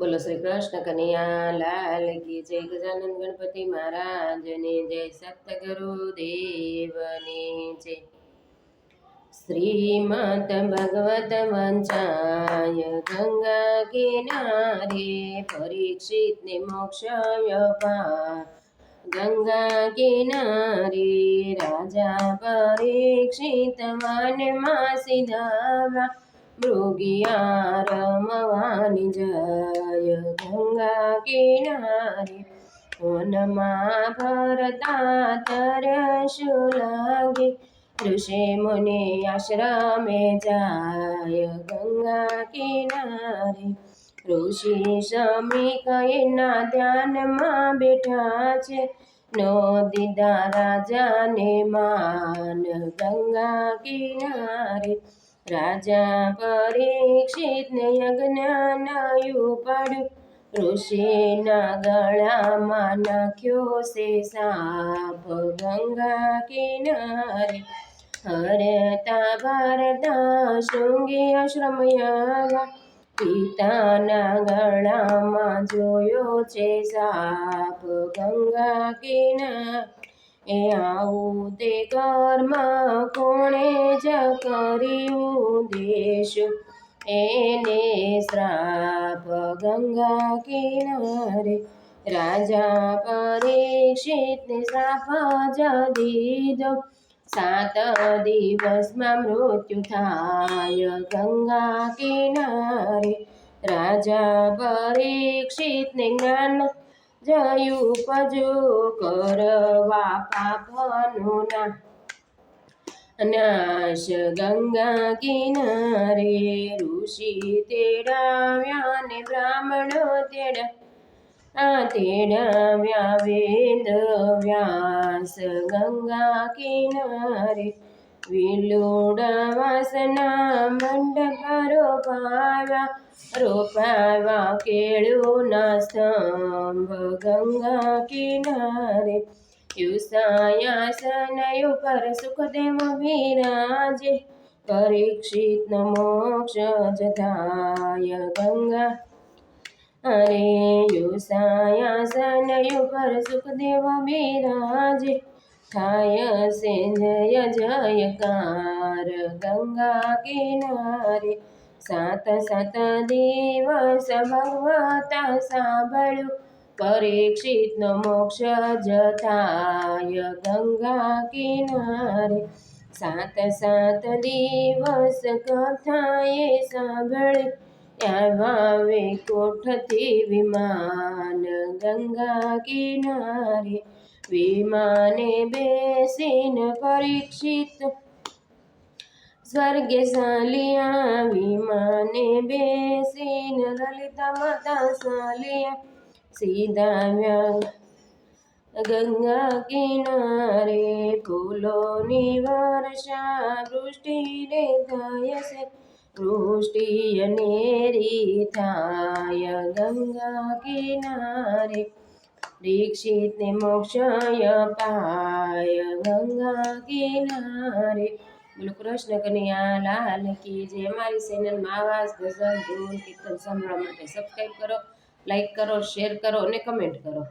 બોલો શ્રી કૃષ્ણ, કનૈયા લાલ કી જય ગજાનંદ ગણપતિ મહારાજની જય સતગુરુ દેવની જય. શ્રીમદ ભગવત વંચાય ગંગા કિનારે પરીક્ષિત ને મોક્ષય પા ગંગા કિનારે રાજા પરીક્ષિત વનમાં સીધાવા મૃગિયા રમવાની જય. ગંગા કિનારે મનમાં ભરતા તરસુ લાગે? ઋષિ મુનિ આશ્રમે જાય ગંગા કિનારે. ઋષિ સમી કઈના ધ્યાનમાં બેઠા છે, નો દીદા રાજાને માન ગંગા કિનારે. રાજા પરીક્ષિતને યજ્ઞાનયું પડ્યું ઋષિના ગળામાં નાખ્યો છે સાપ ગંગા કિનારે હરતા ભરતા શૃંગી આશ્રમયા પિતાના ગળામાં જોયો છે સાપ ગંગા કિના એ આવું તે કર્મ કોણે જ કર્યું દેશ? એને શ્રાપ ગંગા કિનારે, રાજા પરીક્ષિત શ્રાપ જ દીધો સાત દિવસમાં મૃત્યુ થાય ગંગા કિનારે, રાજા પરીક્ષિતને જ્ઞાન જયું પજો કરવા પાપનું ના નાશ ગંગા કિનારે ઋષિ તેડાવ્યા ને બ્રાહ્મણો તેડા તેડાવ્યા વેદ વ્યાસ ગંગા કિનારે વિલુડા વાસના મંડપ રોપાવા રોપાવા કેળુના સ્તંભ ગંગા કિનારે યુસાયાસન પર સુખદેવ વિરાજે પરીક્ષિત મોક્ષ જતાય ગંગા અરે યુસાયાસન પર સુખદેવ વિરાજે થાય સે જય જયકાર ગંગા કિનારે સાત સાત દિવસ ભગવતા સાંભળ્યું પરીક્ષિતનો મોક્ષ જથાય ગંગા કિનારે. સાત સાત દિવસ કથાએ સાંભળે આવે કોઠથી વિમાન ગંગા કિનારે. વિમાને બેસીને પરીક્ષિત સ્વર્ગે સાલિયા, વિમાને બેસીને લલિતા માતા સાલિયા સીધા ગંગા કિનારે ફૂલોની વર્ષા વૃષ્ટિને થાય છે વૃષ્ટિ અનેરી થાય ગંગા કિનારે દીક્ષિતને મોક્ષય પાય ગંગા કિનારે બોલો કૃષ્ણ કનૈયા, લાલ કી જે અમારી ચેનલમાં આવાજ ગઝલ, ધૂન, કીર્તન સાંભળવા માટે સબસ્ક્રાઈબ કરો. લાઈક કરો શેર કરો અને કમેન્ટ કરો.